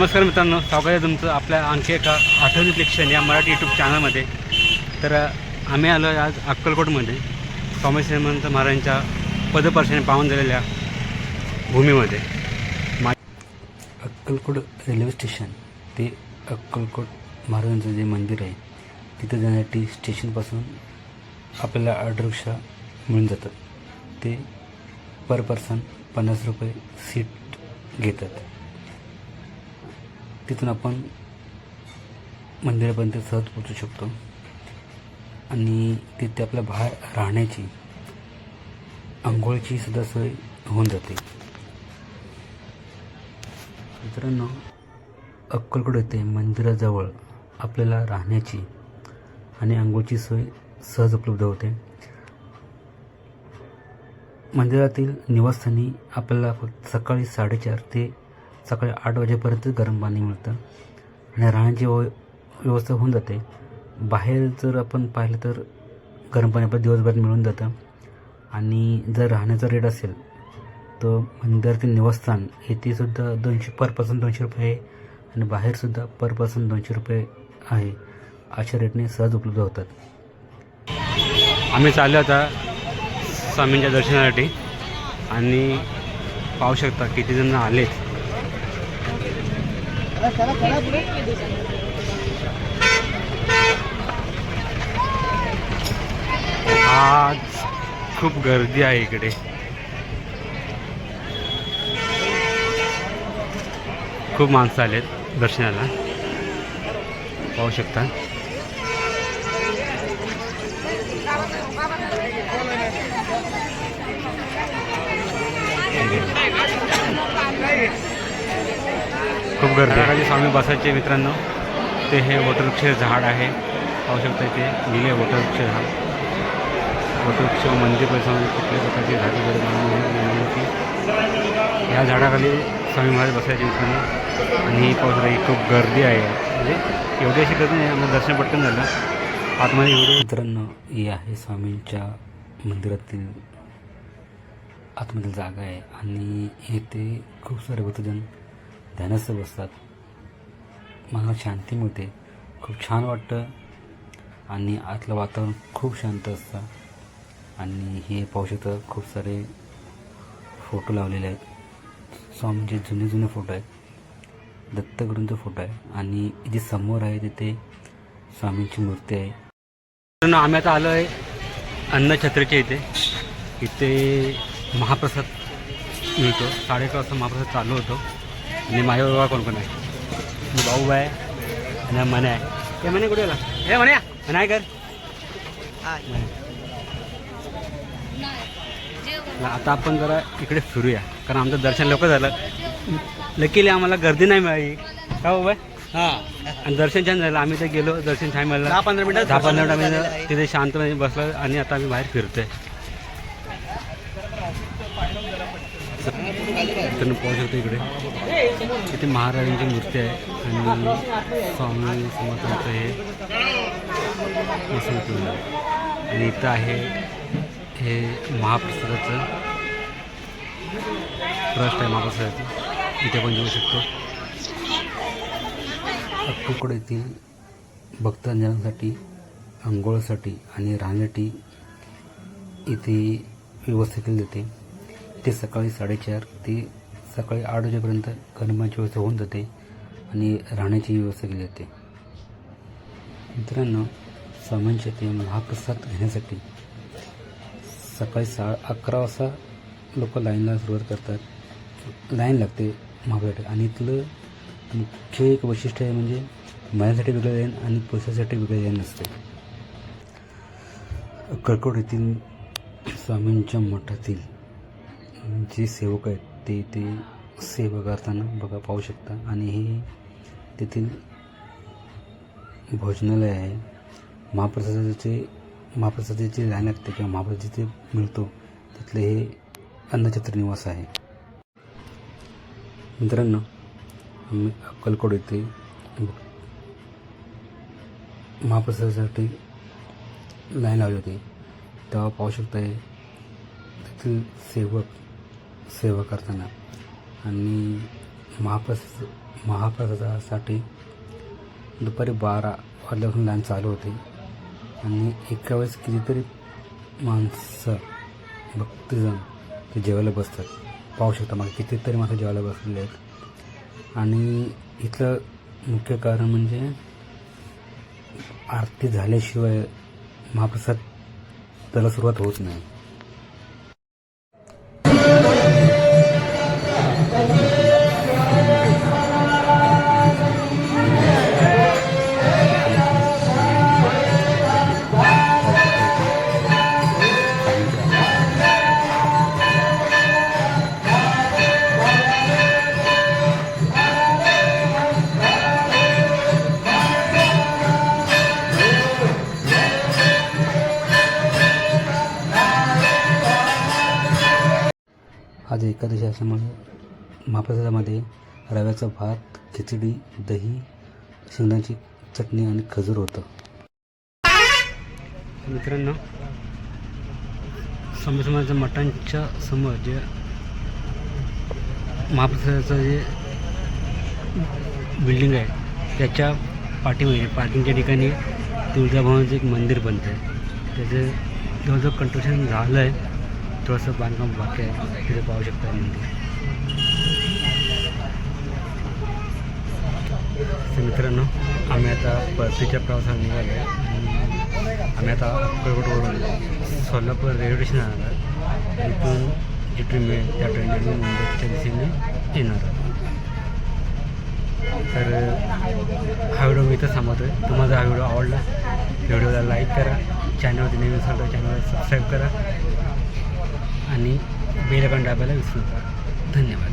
नमस्कार मित्रांनो स्वागत आहे तुमचं आपल्या आणखी एका आठवणी लेक्शन या मराठी यूट्यूब चॅनलमध्ये तर आम्ही आलो आज अक्कलकोटमध्ये. स्वामी श्रीमंत महाराजांच्या पदपर्शाने पाहून झालेल्या भूमीमध्ये. मा अक्कलकोट रेल्वे स्टेशन ते अक्कलकोट महाराजांचं जे मंदिर आहे तिथं जाण्यासाठी स्टेशनपासून आपल्याला ऑर्डर रिक्षा मिळून जातात. ते पर पर्सन पन्नास रुपये सीट घेतात. तिथून आपण मंदिरापर्यंत सहज पोचू शकतो. आणि तिथे आपल्या बाहेर राहण्याची आंघोळीची सुद्धा सोय होऊन जाते. मित्रांनो अक्कलकोट येथे मंदिराजवळ आपल्याला राहण्याची आणि आंघोळची सोय सहज उपलब्ध होते. मंदिरातील निवासस्थानी आपल्याला फक्त सकाळी साडेचार ते सकाळी आठ वाजेपर्यंत गरम पाणी मिळतं आणि राहण्याची व्यवस्था होऊन जाते. बाहेर जर आपण पाहिलं तर गरम पाणी आपल्याला दिवसभर मिळून जातं. आणि जर राहण्याचा रेट असेल तर ते निवासस्थान हे ते सुद्धा दोनशे पर पर्सन दोनशे रुपये आहे आणि बाहेरसुद्धा पर पर्सन दोनशे रुपये आहे. अशा रेटने सहज उपलब्ध होतात. आम्ही चाललो आता स्वामींच्या दर्शनासाठी. आणि पाहू शकता किती जण आलेत. आज खूप गर्दी आहे इकडे. खूप माणसं आलेत दर्शनाला. पाहू शकता. खूप गर्दी आहे. स्वामी बसायचे मित्रांनो. ते हे वटवृक्ष झाड आहे. पाहू शकता इथे लिहिले वटवृक्ष झाड वटवृक्ष मंदिर परिसरामध्ये कुठल्याही प्रकारची झाडे वगैरे लावून नाही की या झाडाखाली स्वामी महाराज बसायचे मित्रांनो. आणि पाहू शकता ही खूप गर्दी आहे. म्हणजे एवढी अशी गर्दी नाही आम्हाला दर्शन पटकन झालं. आतमध्ये एवढे मित्रांनो ही आहे स्वामींच्या मंदिरातील आतमधील जागा आहे. आणि येथे खूप सारे भक्तजन ध्यानस्थ बसतात. मनाला शांती मिळते. खूप छान वाटतं. आणि आतलं वातावरण खूप शांत असतं. आणि हे पाहू शकतं खूप सारे फोटो लावलेले आहेत. स्वामींचे म्हणजे जुने जुने फोटो आहेत. दत्तगुरूंचा फोटो आहे. आणि जे समोर आहे तिथे स्वामींची मूर्ती आहे. आम्ही आता आलो आहे अन्नछत्रीच्या इथे. इथे महाप्रसाद मिळतो. साडे वाजता महाप्रसाद चालू होतो. आणि माझ्या बाबा कोण कोण आहे? मी भाऊ आहे आणि मने आहे. ते म्हणे कुठे गेला? हे म्हणे म्हणे कर आता आपण जरा इकडे फिरूया. कारण आमचं दर्शन लवकर झालं. लकीली आम्हाला गर्दी नाही मिळाली. का बाबा हां. आणि दर्शन छान झालं. आम्ही तर गेलो दर्शन छान मिळालं. दहा पंधरा मिनिटं दहा पंधरा मिनिटं तिथे शांतपणे बसलो आणि आता आम्ही बाहेर फिरतोय. तर पाहू शकतो इकडे. इथे महाराजांची मूर्ती आहे आणि स्वामी समर्थांचं हे मस्त आहे. आणि इथं आहे हे महाप्रसादाचं ट्रस्ट आहे महाप्रसादाचं. इथे आपण जाऊ शकतो. अक्कुकड येथील भक्तजनांसाठी आंघोळसाठी आणि राहण्यासाठी इथे व्यवस्था केली जाते. ते सकाळी साडेचार ते सकाळी आठ वाजेपर्यंत गरमाची व्यवस्था होऊन जाते आणि राहण्याची व्यवस्था केली जाते. मित्रांनो स्वामींच्या ते महाप्रसाद घेण्यासाठी सकाळी सा अकरा वाजता लोक लाईनला सुरुवात करतात. लाईन लागते महाप्रसाद आणि इथलं मुख्य एक वैशिष्ट्य आहे म्हणजे महिलांसाठी वेगळं लाईन आणि पुरुषांसाठी वेगळं लाईन असते. कर्कोट येथील स्वामींच्या मठातील जे सेवक आहेत ते ते सेवा करताना बघा पाहू शकता. आणि हे तेथील भोजनालय आहे. महाप्रसादाचे महाप्रसादाची लाईन लागते किंवा महाप्रसाद जिथे मिळतो तिथले हे अन्नछत्र निवास आहे. मित्रांनो आम्ही अक्कलकोट येथे महाप्रसादासाठी लाईन लावली होती. तेव्हा पाहू शकता तेथील सेवक सेवा करताना. आणि महाप्रसाद महाप्रसादासाठी दुपारी बारा वाजल्यापासून लाईन चालू होते. आणि एका वेळेस कितीतरी माणसं भक्तजन ते जेवायला बसतात. पाहू शकता मग कितीतरी माणसं जेवायला बसलेले आहेत. आणि इथलं मुख्य कारण म्हणजे आरती झाल्याशिवाय महाप्रसाद त्याला सुरुवात होत नाही. आज एकादशी असल्यामुळे महाप्रसादामध्ये रव्याचा भात खिचडी दही शेंगदाची चटणी आणि खजूर होतं. मित्रांनो स्वामी समाजाच्या मठांच्या समोर जे महाप्रसादाचं जे बिल्डिंग आहे त्याच्या पाठीमध्ये पार्किंगच्या ठिकाणी तुळजाभवानीचं एक मंदिर बनतं आहे त्याचं जवळजवळ कंट्रक्शन झालं आहे थोडंसं बांधकाम बाकी आहे तिथे पाहू शकता मंदिर मित्रांनो आम्ही आता परतीच्या प्रवासाला निघालो आहे. आम्ही आता अक्कलकोटवरून सोलापूर रेल्वे स्टेशन जाणार आहे. इथून जी ट्रेन मिळेल त्या ट्रेनने आम्ही मुंबईच्या दिशेने येणार तर हा व्हिडिओ मी इथं थांबवतो आहे तुम्हाला हा व्हिडिओ आवडला व्हिडिओला लाईक करा. चॅनलवरती नवीन सांगतो चॅनलवर चॅनलला सबस्क्राईब करा. आणि बेल आपल्याला दाबायला विसरू नका. धन्यवाद.